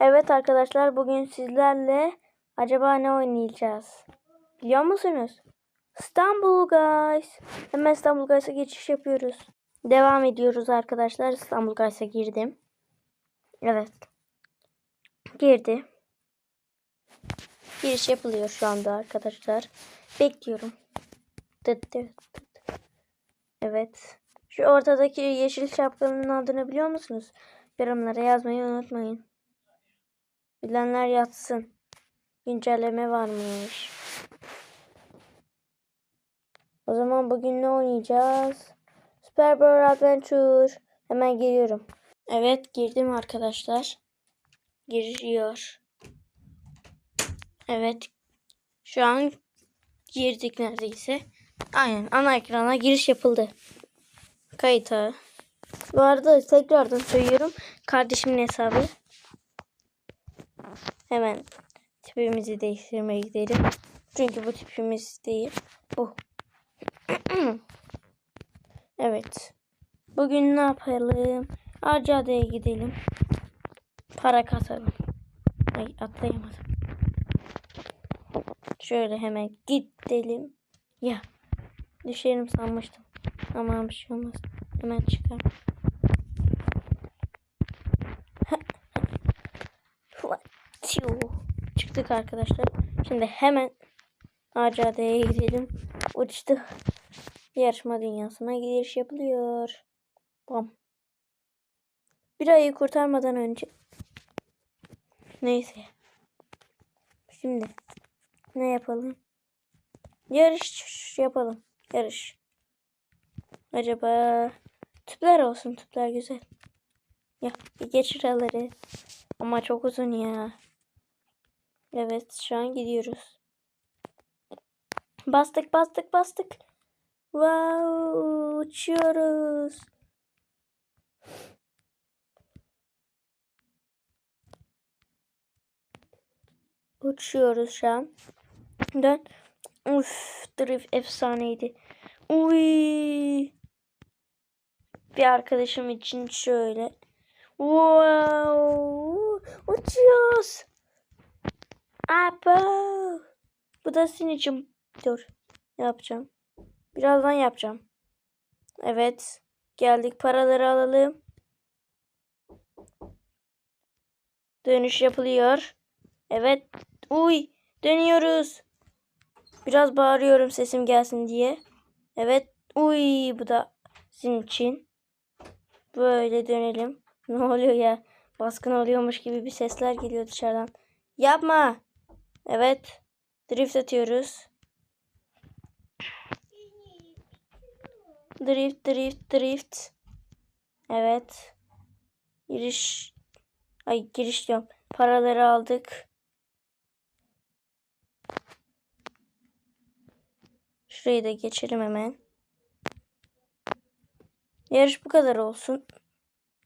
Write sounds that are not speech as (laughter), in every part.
Evet arkadaşlar bugün sizlerle acaba ne oynayacağız? Biliyor musunuz? İstanbul Guys. Hemen İstanbul Guys'a geçiş yapıyoruz. Devam ediyoruz arkadaşlar. İstanbul Guys'a girdim. Evet. Girdi. Giriş yapılıyor şu anda arkadaşlar. Bekliyorum. Evet. Şu ortadaki yeşil şapkanın adını biliyor musunuz? Yorumlara yazmayı unutmayın. Bilenler yatsın. Güncelleme varmış. O zaman bugün ne oynayacağız? Super Bowl Adventure. Hemen geliyorum. Evet girdim arkadaşlar. Giriyor. Evet. Şu an girdik neredeyse. Aynen ana ekrana giriş yapıldı. Kayıt ağı. Bu arada tekrardan söylüyorum. Kardeşimin hesabı. Hemen tipimizi değiştirmeye gidelim. Çünkü bu tipimiz değil. Bu. (clears throat) evet. Bugün ne yapalım? Arcade'ye gidelim. Para kasalım. Ay atlayamadım. Şöyle hemen gidelim. Ya. Düşerim sanmıştım. Ama bir şey olmaz. Hemen çıkar. Çıktık arkadaşlar. Şimdi hemen ACD'ye gidelim. Uçtu. Yarışma dünyasına giriş yapılıyor. Bam. Bir ayı kurtarmadan önce. Neyse. Şimdi ne yapalım? Yarış yapalım. Yarış. Acaba tüpler olsun. Tüpler güzel. Ya geç şuraları. Ama çok uzun ya. Evet şu an gidiyoruz. Bastık bastık bastık. Wow uçuyoruz. Uçuyoruz şu an. Dön. Uf, drift efsaneydi. Uy. Bir arkadaşım için şöyle. Wow. Uçuyoruz. Abo. Bu da senin için. Dur. Ne yapacağım? Birazdan yapacağım. Evet. Geldik paraları alalım. Dönüş yapılıyor. Evet. Uy. Dönüyoruz. Biraz bağırıyorum sesim gelsin diye. Evet. Uy. Bu da sizin için. Böyle dönelim. (laughs) Ne oluyor ya? Baskın oluyormuş gibi bir sesler geliyor dışarıdan. Yapma. Evet. Drift atıyoruz. Drift, drift, drift. Evet. Giriş. Ay giriş diyorum. Paraları aldık. Şurayı da geçelim hemen. Yarış bu kadar olsun.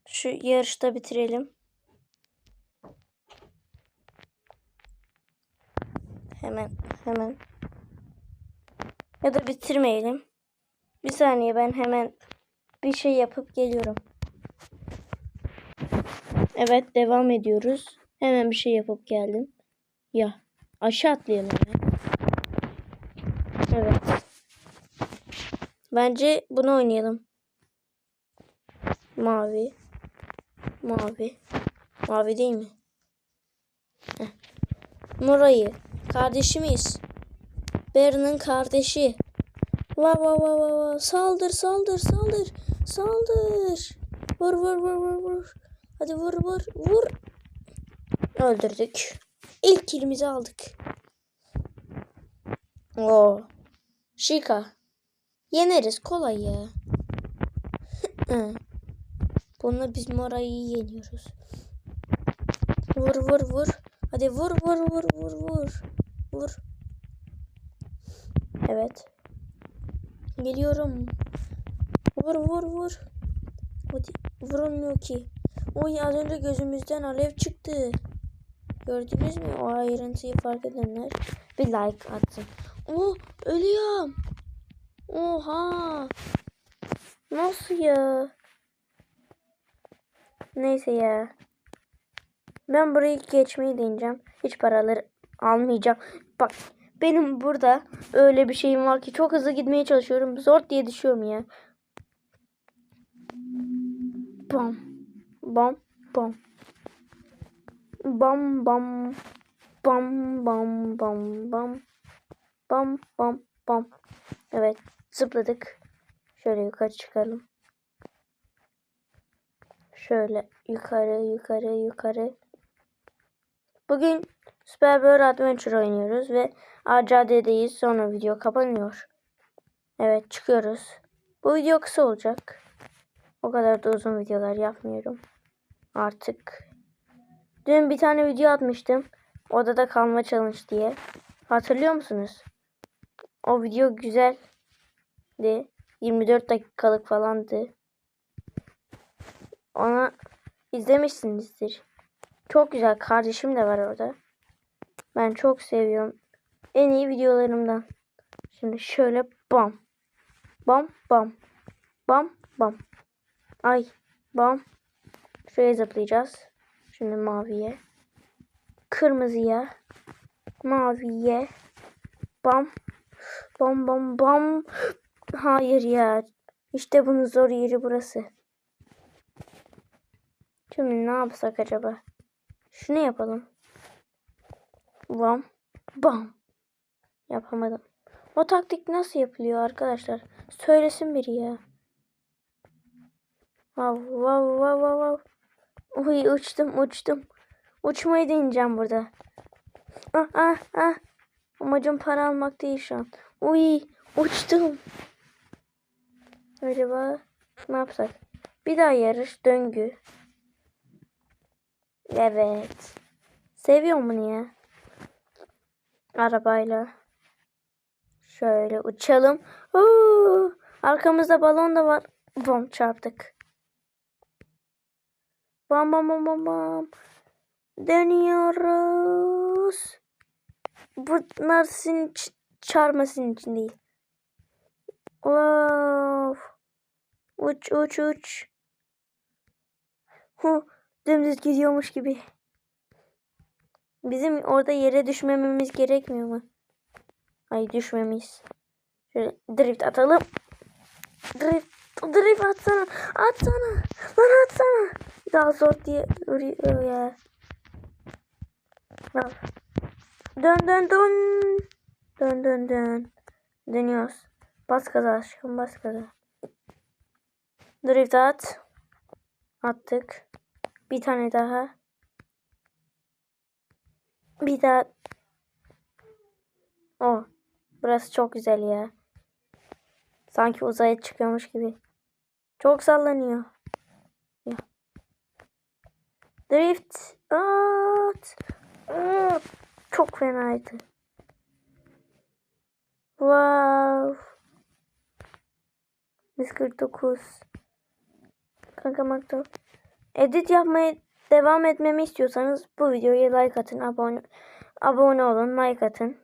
Şu yarışta bitirelim. Hemen hemen. Ya da bitirmeyelim. Bir saniye ben hemen bir şey yapıp geliyorum. Evet devam ediyoruz. Hemen bir şey yapıp geldim. Ya aşağı atlayalım hemen. Evet. Bence bunu oynayalım. Mavi. Mavi. Mavi değil mi? Heh. Morayı. Kardeşimiz. Barry'nin kardeşi. Va va va va va. Saldır saldır saldır. Saldır. Vur vur vur vur vur. Hadi vur vur vur. Öldürdük. İlk kilimizi aldık. Oo. Şika. Yeneriz kolay ya. (clears throat) Bununla biz Mora'yı yeniyoruz. Vur vur vur. Hadi vur vur vur vur vur. Vur. Evet. Geliyorum. Vur vur vur. Vurulmuyor ki. Oy az önce gözümüzden alev çıktı. Gördünüz mü o ayrıntıyı fark edenler? Bir like atsın. Oh ölüyorum. Oha. Nasıl ya? Neyse ya. Ben burayı geçmeyi deneyeceğim. Hiç paraları almayacağım. Bak benim burada öyle bir şeyim var ki çok hızlı gitmeye çalışıyorum. Zor diye düşüyorum ya. Bam. Bam. Bam. Bam bam. Bam bam bam bam. Bam bam bam. Evet zıpladık. Şöyle yukarı çıkalım. Şöyle yukarı yukarı yukarı. Bugün Super Bird Adventure oynuyoruz ve ACD'deyiz. Sonra video kapanıyor. Evet çıkıyoruz. Bu video kısa olacak. O kadar da uzun videolar yapmıyorum. Artık. Dün bir tane video atmıştım. Odada kalma challenge diye. Hatırlıyor musunuz? O video güzeldi. 24 dakikalık falandı. Ona izlemişsinizdir. Çok güzel. Kardeşim de var orada. Ben çok seviyorum. En iyi videolarımdan. Şimdi şöyle bam. Bam bam. Bam bam. Ay bam. Şuraya zıplayacağız. Şimdi maviye. Kırmızıya. Maviye. Bam. Bam bam bam. Hayır ya. İşte bunun zor yeri burası. Şimdi ne yapsak acaba? Şunu yapalım. Bam. Bam. Yapamadım. O taktik nasıl yapılıyor arkadaşlar? Söylesin biri ya. Vav vav vav vav vav. Uy uçtum uçtum. Uçmayı deneyeceğim burada. Ah ah ah. Amacım para almak değil şu an. Uy uçtum. Acaba ne yapsak? Bir daha yarış döngü. Evet. Seviyorum bunu ya. Arabayla. Şöyle uçalım. Oo, arkamızda balon da var. Bom çarptık. Bam bam bam bam bam. Dönüyoruz. Bunlar sizin ç- çarpmasın için değil. Of. Uç uç uç. Hu, dümdüz gidiyormuş gibi. Bizim orada yere düşmememiz gerekmiyor mu? Ay düşmemiş. Şöyle drift atalım. Drift, drift atsana. Atsana. Lan atsana. Daha zor diye vuruyor ya. Al. Dön dön dön. Dön dön dön. Dönüyoruz. Bas gaza aşkım bas gaza. Drift at. Attık. Bir tane daha. Bir daha. O. Burası çok güzel ya. Sanki uzaya çıkıyormuş gibi. Çok sallanıyor. Drift. At. Aa, Çok fenaydı. Wow. 149. Kanka Makto. Edit yapmaya devam etmemi istiyorsanız bu videoya like atın, abone abone olun, like atın.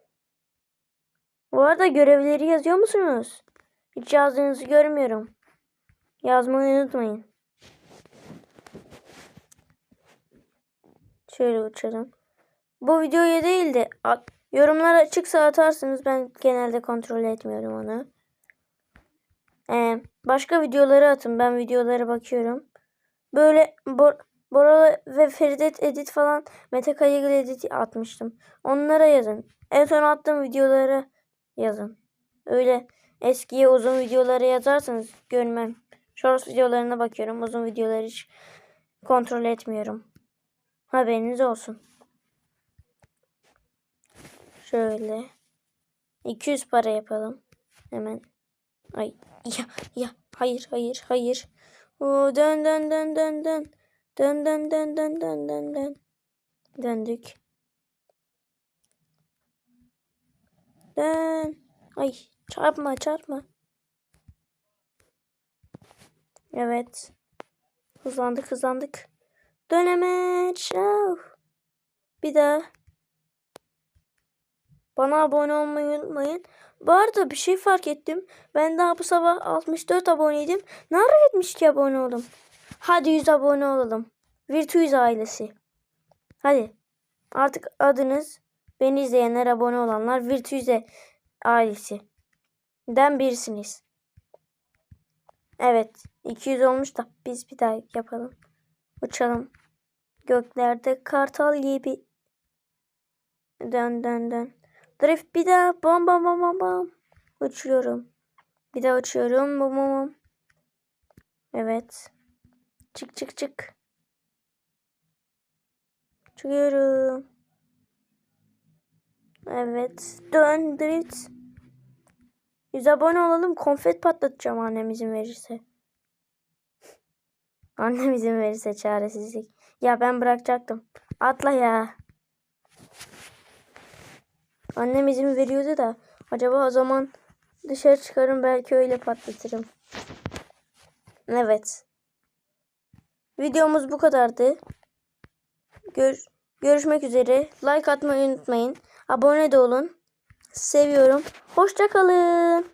Bu arada görevleri yazıyor musunuz? Hiç yazdığınızı görmüyorum. Yazmayı unutmayın. Şöyle uçalım. Bu videoya değil de yorumlar açıksa atarsınız. Ben genelde kontrol etmiyorum onu. Ee, başka videoları atın. Ben videolara bakıyorum. Böyle Bora ve Feridet edit falan Mete Kayıgıl edit atmıştım. Onlara yazın. En son attığım videoları yazın. Öyle eskiye uzun videoları yazarsanız görmem. Shorts videolarına bakıyorum. Uzun videoları hiç kontrol etmiyorum. Haberiniz olsun. Şöyle. 200 para yapalım. Hemen. Ay ya ya hayır hayır hayır. Oo, dön dön dön dön dön. Dön dön dön dön dön dön dön. Döndük. Dön. Ay çarpma çarpma. Evet. Hızlandık hızlandık. Dönemeç. Bir daha. Bana abone olmayı unutmayın. Bu arada bir şey fark ettim. Ben daha bu sabah 64 aboneydim. Ne ara 72 abone oldum? Hadi 100 abone olalım. Virtuiz ailesi. Hadi. Artık adınız beni izleyenler, abone olanlar Virtüze ailesi. Den birisiniz. Evet. 200 olmuş da biz bir daha yapalım. Uçalım. Göklerde kartal gibi. Dön dön dön. Drift bir daha. Bam bam bam bam bam. Uçuyorum. Bir daha uçuyorum. Bam bam bam. Evet. Çık çık çık. Çıkıyorum. Evet. Dön drift. 100 abone olalım. Konfet patlatacağım annem izin verirse. (laughs) Annem izin verirse çaresizlik. Ya ben bırakacaktım. Atla ya. Annem izin veriyordu da. Acaba o zaman dışarı çıkarım belki öyle patlatırım. Evet. Videomuz bu kadardı. Gör görüşmek üzere. Like atmayı unutmayın. Abone de olun. Seviyorum. Hoşça kalın.